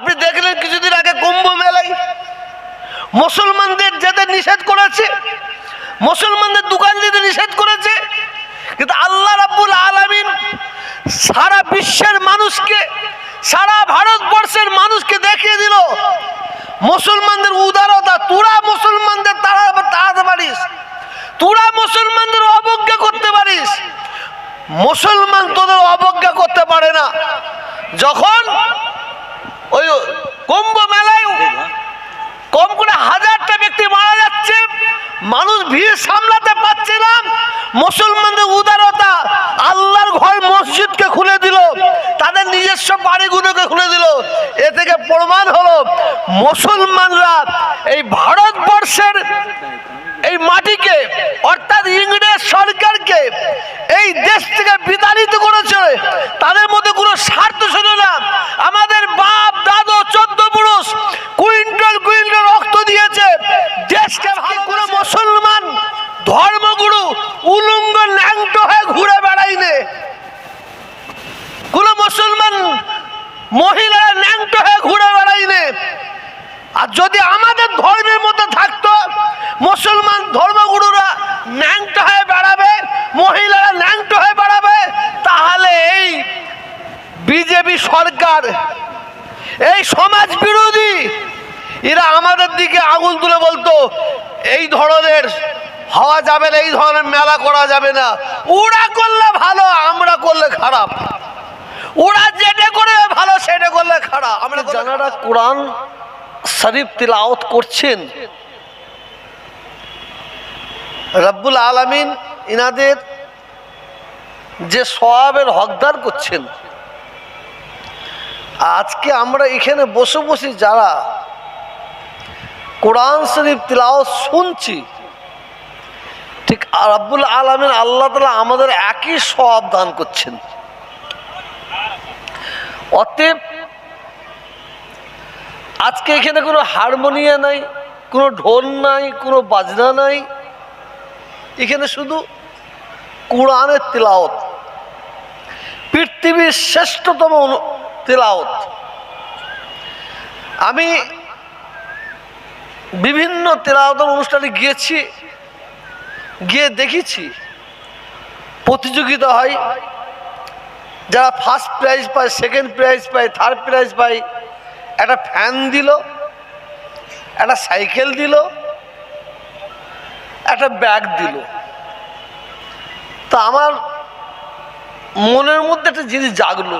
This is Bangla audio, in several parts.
আপনি দেখলেন কিছুদিন আগে কুম্ভ মেলায় মুসলমানদের যেতে নিষেধ করেছে, মুসলমানদের দোকান দিতে নিষেধ করেছে, কিন্তু আল্লাহ রাব্বুল আলামিন সারা বিশ্বের মানুষকে, সারা ভারতবর্ষের মানুষকে দেখিয়ে দিল, মুসলমানদের উদারতা, তোরা মুসলমানদের তাড়া তাড়াতে পারিস, তোরা মুসলমানদের অবজ্ঞা করতে পারিস, মুসলমান তোদের অবজ্ঞা করতে পারে না। যখন ওই কুম্ভ মেলায় কম করে হাজারটা ব্যক্তি মারা যাচ্ছে। মানুষ ভিড় সামলাতে পারছে না। মুসলমানদের উদারতা আল্লাহর ঘর মসজিদকে খুলে দিল। তাদের নিজস্ব বাড়িগুলোকে খুলে দিল। এ থেকে প্রমাণ হলো, মুসলমানরা এই ভারতবর্ষের এই মাটিকে, অর্থাৎ ইংরেজ সরকারকে, এই দেশ থেকে বিতাড়িত করেছে। তাদের মধ্যে কোনো স্বার্থ ছিল না আমাদের বাপ দাদু চোদ্দ পুরুষ কুইন্টাল কুইন্টাল রক্ত দিয়েছে দেশকে ভালো কোনো মুসলমান ধর্মগুরু উলঙ্গ ন্যাংট হয়ে ঘুরে বেড়াইনে কোনো মুসলমান মহিলারা ন্যাংট হয়ে ঘুরে বেড়াইনে আর যদি আমাদের ধর্মের মধ্যে থাকতো, মুসলমান ধর্মগুরুরা ন্যাংট হয়ে বেড়াবে, মহিলারা ন্যাংট হয়ে বেড়াবে, তাহলে এই বিজেপি সরকার, এই সমাজ বিরোধী, এরা আমাদের দিকে আগুন তুলে বলতো, এই ধরনের হওয়া যাবে না, এই ধরনের মেলা করা যাবে না। ওরা করলে ভালো, আমরা করলে খারাপ। ওরা যেটা করে ভালো সেটা করলে খারাপ আমরা কোরআন শরীফ তিলাওত করছেন। রব্বুল আলামিন ইনাদের যে সওয়াবের হকদার করছেন। আজকে আমরা এখানে বসে বসে যারা কোরআন শরীফ তিলাওত শুনছি, ঠিক রব্বুল আলমিন আল্লাহ তালা আমাদের একই সব দান করছেন। অতএব আজকে এখানে কোনো হারমোনিয়া নাই, কোনো ঢোল নাই, কোনো বাজনা নাই। এখানে শুধু কোরআনের তিলাওত পৃথিবীর শ্রেষ্ঠতম তিলাওত আমি বিভিন্ন তেলাওয়াতের অনুষ্ঠানে গিয়েছি, গিয়ে দেখেছি। প্রতিযোগিতা হয়, যারা ফার্স্ট প্রাইজ পায় সেকেন্ড প্রাইজ পায় থার্ড প্রাইজ পায়। একটা ফ্যান দিল, একটা সাইকেল দিল, একটা ব্যাগ দিল। তা আমার মনের মধ্যে একটা জিনিস জাগলো।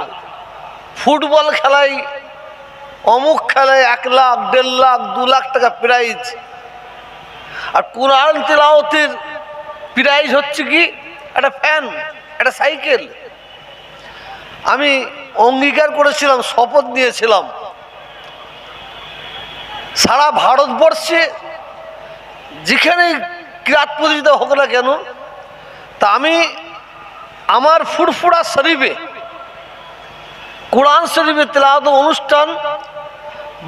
ফুটবল খেলায় অমুক খেলায় এক লাখ, দেড় লাখ, দু লাখ টাকা প্রাইজ আর কোরআন তেলাওতের প্রাইজ হচ্ছে কি? একটা ফ্যান, একটা সাইকেল। আমি অঙ্গীকার করেছিলাম, শপথ নিয়েছিলাম। সারা ভারতবর্ষে যেখানে ক্রীড়াত প্রতিযোগিতা হোক না কেন, তা আমি আমার ফুরফুরা শরীফে, কোরআন শরীফে তেলাওয়াত অনুষ্ঠান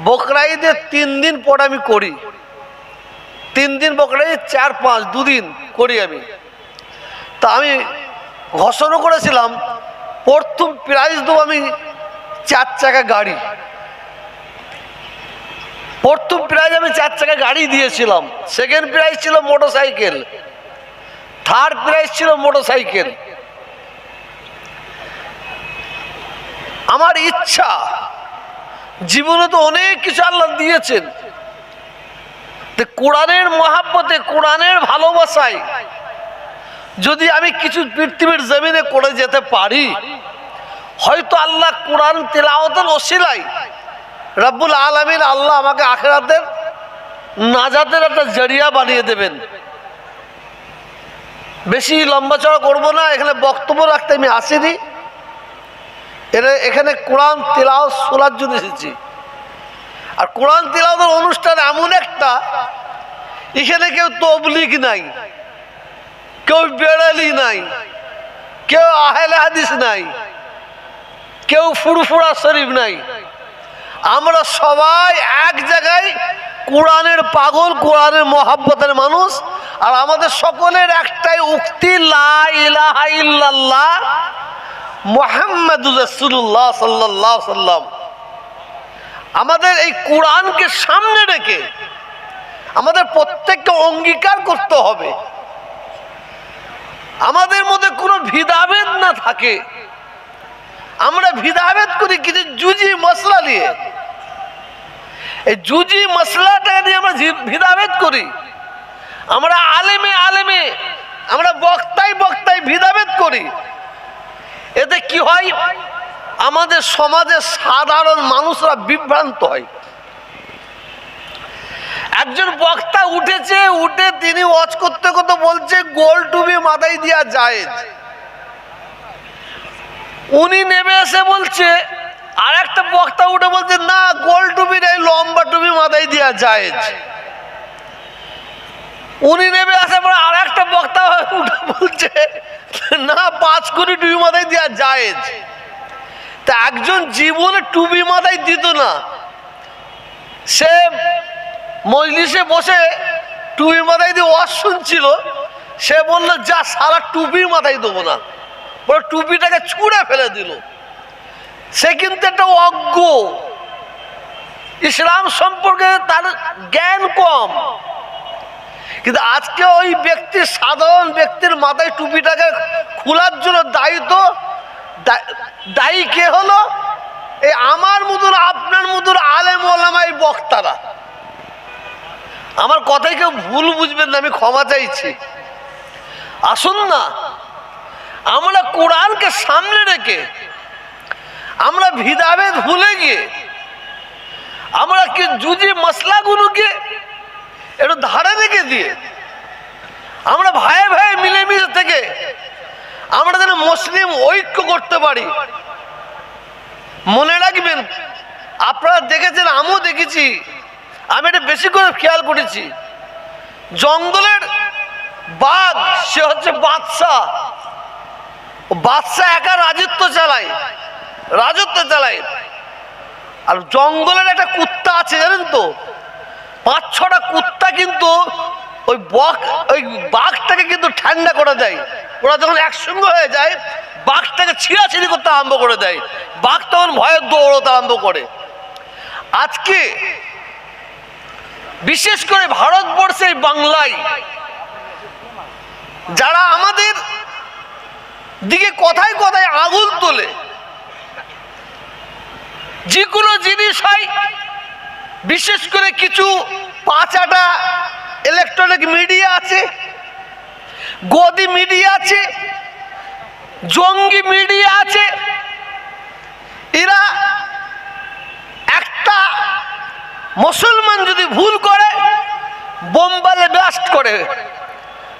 বকরাইদের তিন দিন পর আমি করি। তিন দিন বকরাইদ চার, পাঁচ, দুদিন করি আমি। তা আমি ঘোষণা করেছিলাম, প্রথম প্রাইজ দেবো আমি চার চাকা গাড়ি। প্রথম প্রাইজ আমি চার চাকা গাড়ি দিয়েছিলাম। সেকেন্ড প্রাইজ ছিল মোটর সাইকেল থার্ড প্রাইজ ছিল মোটর সাইকেল আমার ইচ্ছা, জীবনে তো অনেক কিছু আল্লাহ দিয়েছেন। কোরআনের মহাব্বতে, কোরআনের ভালোবাসায় যদি আমি কিছু পৃথিবীর জমিনে করে যেতে পারি, হয়তো আল্লাহ কোরআন তেলাওয়াতের ওসিলাই রব্বুল আলমিন আল্লাহ আমাকে আখেরাতের নাজাতের একটা জড়িয়া বানিয়ে দেবেন। বেশি লম্বা চড়া করব না, এখানে বক্তব্য রাখতে আমি আসিনি। এরা এখানে কোরআন তেলাও শোনার জন্য এসেছি। আর কোরআন তেলাওয়াতের অনুষ্ঠান এমন একটা, এখানে কেউ তবলিগ নাই, কেউ বেড়ালি নাই, কেউ আহেলে হাদিস নাই, কেউ ফুরফুরা শরীফ নাই। আমরা সবাই এক জায়গায় কোরআনের পাগল, কোরআনের মহাব্বতের মানুষ, আর আমাদের সকলের একটাই উক্তি আমাদের এই কোরআনকে সামনে রেখে আমাদের প্রত্যেককে অঙ্গীকার করতে হবে। আমাদের মধ্যে কোনো ভিদাভেদ না থাকে। আমরা ভিদাভেদ করি কিছু জুজি মশলা নিয়ে এই জুজি মশলাটা নিয়ে আমরা ভিদাভেদ করি। আমরা আলেমে আলেমে, আমরা বক্তায় বক্তায় ভিদাভেদ করি। এতে কি হয়? আমাদের সমাজে সাধারণ মানুষরা বিভ্রান্ত হয়। একজন বক্তা উঠেছে, উঠে তিনি ওয়াজ করতে করতে বলছে, গোল টুবি মাথায় দিয়া যায় উনি নেমে এসে বলছে আর একটা বক্তা উঠে বলছে, না, গোল টুবি নেই, লম্বা টুপি মাথায় দিয়া যায় উনি নেমে আসে পরে আর একটা বক্তা উঠে বলছে, না, পাঁচ কোটি টুপি মাথায় দেওয়া যায় তা একজন জীবনে টুপি মাথায় দিত না। সে মজলিসে বসে টুপি মাথায় দিয়ে ওয়াজ শুনছিল, সে বলল, যা, সারা টুপি মাথায় দেবো না। টুপিটাকে ছুঁড়ে ফেলে দিল। সে কিন্তু একটা অজ্ঞ। ইসলাম সম্পর্কে তার জ্ঞান কম। কিন্তু আজকে ওই ব্যক্তি, সাধারণ ব্যক্তির মাথায় টুপিটাকে খোলার জন্য দায়িত্ব দায়ী কে হলো? এই আমার মতন, আপনার মতন আলেম ওলামাই বক্তারা। আমার কথাই কেউ ভুল বুঝবেন না, আমি ক্ষমা চাইছি। আসুন না। আমরা কোরআনকে সামনে রেখে, আমরা ভিদাভেদ ভুলে গিয়ে, আমরা কি জুজি মশলাগুলোকে একটু ধারে রেখে দিয়ে, আমরা ভাই ভাই মিলেমিশে থেকে আমরা যেন মুসলিম ঐক্য করতে পারি। মনে রাখবেন, আপনারা দেখেছেন, আমিও দেখেছি, আমি এটা বেশি করে খেয়াল করেছি। জঙ্গলের বাঘ, সে হচ্ছে বাদশাহ। বাদশাহ একা রাজত্ব চালায় রাজত্ব চালায়। আর জঙ্গলের একটা কুত্তা আছে, জানেন তো? পাঁচ ছটা কুত্তা কিন্তু ওই বক, ওই বাঘটাকে কিন্তু ঠান্ডা করে দেয়। ওরা যখন একসঙ্গে হয়ে যায়, বাঘটাকে ছিঁড়াছিড়ি করতে আরম্ভ করে দেয়। বাঘ তখন ভয়ে দৌড়তে আরম্ভ করে। আজকে বিশেষ করে ভারতবর্ষের বাংলায় যারা দিকে কথায় কথায় আগুন তোলে। যে কোনো জিনিস হয়, বিশেষ করে কিছু পাঁচাটা ইলেকট্রনিক মিডিয়া আছে, গদি মিডিয়া আছে, জঙ্গি মিডিয়া আছে, এরা একটা মুসলমান যদি ভুল করে বোম্বালে ব্লাস্ট করে।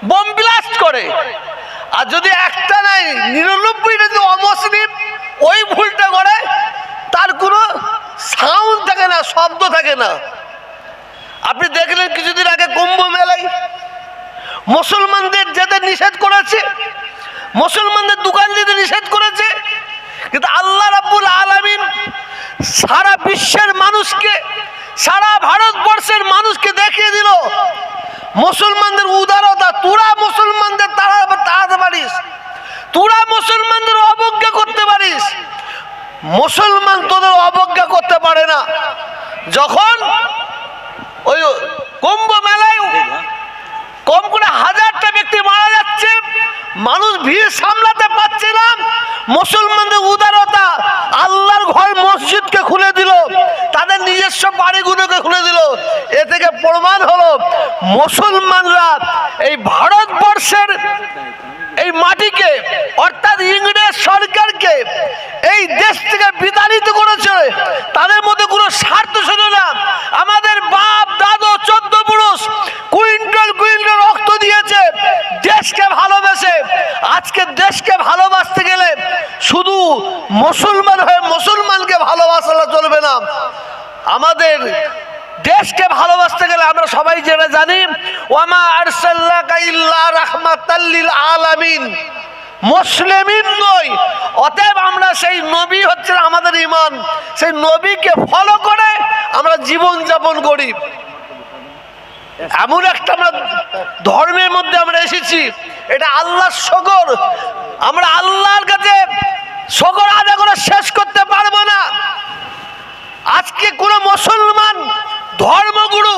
বোম ব্লাস্ট করে। আর যদি একটা নাই, নিরানব্বইটা যদি অমুসলিম, ওই ভুলটা করে, তার কোনো সাউন্ড থাকে না, শব্দ থাকে না। আপনি দেখলেন কিছুদিন আগে কুম্ভ মেলায় মুসলমানদের যেতে নিষেধ করেছে, মুসলমানদের দোকান দিতে নিষেধ করেছে, কিন্তু আল্লাহ রাব্বুল আলামিন সারা বিশ্বের মানুষকে, সারা ভারতবর্ষের মানুষকে দেখিয়ে দিল, মুসলমানদের উদারতা, তোরা পারিস তোরা মুসলমানদের অবজ্ঞা করতে পারিস। মুসলমান তোদের অবজ্ঞা করতে পারে না। যখন ওই কুম্ভ মেলায় কম করে হাজারটা ব্যক্তি মারা যাচ্ছে, মানুষ ভিড় সামলাতে পারছে না, মুসলমানদের উদারতা আল্লাহর ঘর মসজিদকে খুলে দিল, তাদের নিজস্ব বাড়িগুলোকে খুলে দিল। এ থেকে প্রমাণ হলো, মুসলমানরা এই ভারতবর্ষের এই মাটিকে, অর্থাৎ ইংরেজ সরকারকে এই দেশ থেকে বিতাড়িত করেছে, তাদের মধ্যে কোনো স্বার্থ ছিল না। আমাদের বাপ, দাদু, চোদ্দ পুরুষ কুইন্টাল কুইন্টাল রক্ত দিয়েছে, দেশকে ভালোবেসে। আজকে দেশকে ভালোবাসতে গেলে শুধু মুসলমান হয়ে মুসলমানকে ভালোবাসা চলবে না। আমাদের দেশকে ভালোবাসতে গেলে আমরা সবাই জেনে জানি, ওয়ামা আলামিন। মুসলিমিন নই, অতএব আমরা সেই নবী হচ্ছে আমাদের ইমান সেই নবীকে ফলো করে আমরা জীবন যাপন করি। এমন একটা আমরা ধর্মের মধ্যে আমরা এসেছি, এটা আল্লাহর শকর। আমরা আল্লাহর কাছে শকর আদায় করে শেষ করতে পারব না। আজকে কোনো মুসলমান ধর্মগুরু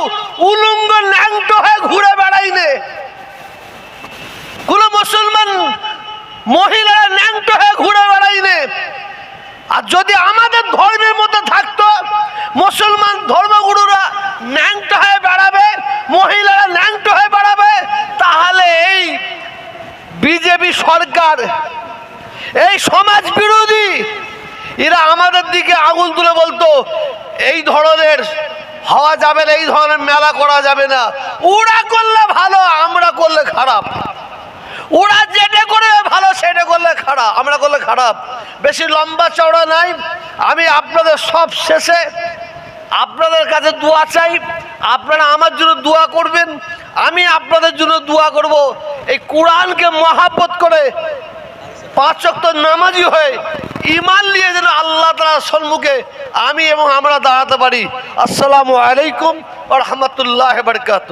উলঙ্গ ন্যাংট হয়ে ঘুরে বেড়াইনে কোনো মুসলমান মহিলারা ন্যাংট হয়ে ঘুরে বেড়াইনে আর যদি আমাদের ধর্মের মতো থাকতো, মুসলমান ধর্মগুরুরা ন্যাংট হয়ে বেড়াবে, মহিলারা ন্যাংট হয়ে বেড়াবে, তাহলে এই বিজেপি সরকার, এই সমাজ বিরোধী, এরা আমাদের দিকে আগুন তুলে বলতো, এই ধরনের হওয়া যাবে না, এই ধরনের মেলা করা যাবে না। ওরা করলে ভালো, আমরা করলে খারাপ। ওরা যেটা করে ভালো, সেটা করলে খারাপ, আমরা করলে খারাপ। বেশি লম্বা চওড়া নাই। আমি আপনাদের সব শেষে আপনাদের কাছে দোয়া চাই। আপনারা আমার জন্য দোয়া করবেন। আমি আপনাদের জন্য দোয়া করব। এই কোরআনকে মহাব্বত করে পাঁচ নামাজি হয়ে ইমান নিয়ে যেন আল্লাহ তালার সম্মুখে আমি এবং আমরা দাঁড়াতে পারি। আসসালামু আলাইকুম রহমতুল্লাহ বরকাত